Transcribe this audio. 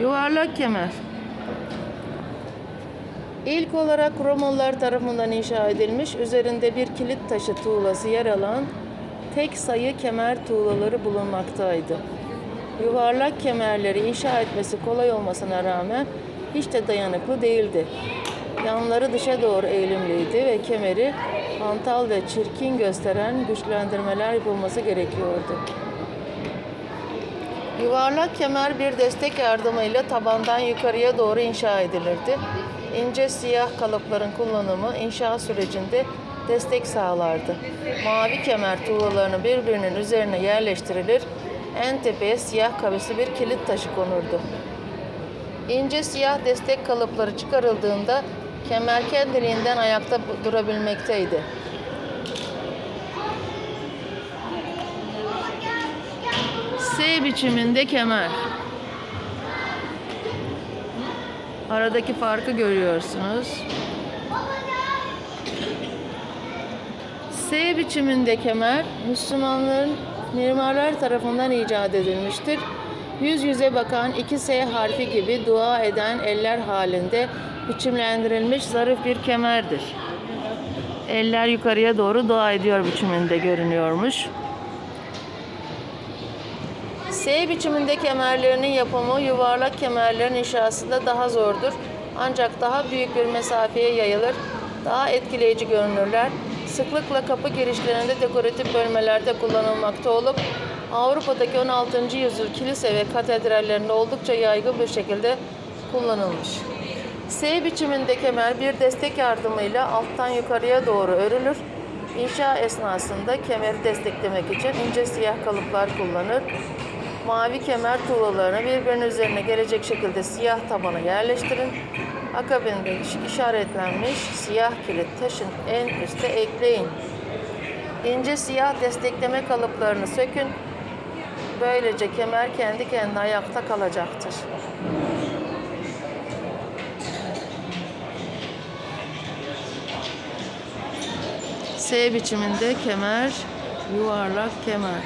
Yuvarlak kemer. İlk olarak Romalılar tarafından inşa edilmiş, üzerinde bir kilit taşı tuğlası yer alan tek sayı kemer tuğlaları bulunmaktaydı. Yuvarlak kemerleri inşa etmesi kolay olmasına rağmen hiç de dayanıklı değildi. Yanları dışa doğru eğilimliydi ve kemeri hantal ve çirkin gösteren güçlendirmeler yapılması gerekiyordu. Yuvarlak kemer bir destek yardımıyla tabandan yukarıya doğru inşa edilirdi. İnce siyah kalıpların kullanımı inşa sürecinde destek sağlardı. Mavi kemer tuğlalarını birbirinin üzerine yerleştirilir, en tepeye siyah kavisi bir kilit taşı konurdu. İnce siyah destek kalıpları çıkarıldığında kemer kendiliğinden ayakta durabilmekteydi. S biçiminde kemer. Aradaki farkı görüyorsunuz. S biçiminde kemer Müslümanların mimarlar tarafından icat edilmiştir. Yüz yüze bakan iki S harfi gibi dua eden eller halinde biçimlendirilmiş zarif bir kemerdir. Eller yukarıya doğru dua ediyor biçiminde görünüyormuş. S biçiminde kemerlerinin yapımı yuvarlak kemerlerin inşasında daha zordur. Ancak daha büyük bir mesafeye yayılır, daha etkileyici görünürler. Sıklıkla kapı girişlerinde dekoratif bölmelerde kullanılmakta olup Avrupa'daki 16. yüzyıl kilise ve katedrallerinde oldukça yaygın bir şekilde kullanılmış. S biçiminde kemer bir destek yardımıyla alttan yukarıya doğru örülür. İnşa esnasında kemeri desteklemek için ince siyah kalıplar kullanır. Mavi kemer tuğlalarını birbirinin üzerine gelecek şekilde siyah tabana yerleştirin. Akabinde iş- işaretlenmiş siyah kilit taşın en üste ekleyin. İnce siyah destekleme kalıplarını sökün. Böylece kemer kendi kendine ayakta kalacaktır. S biçiminde kemer, yuvarlak kemer.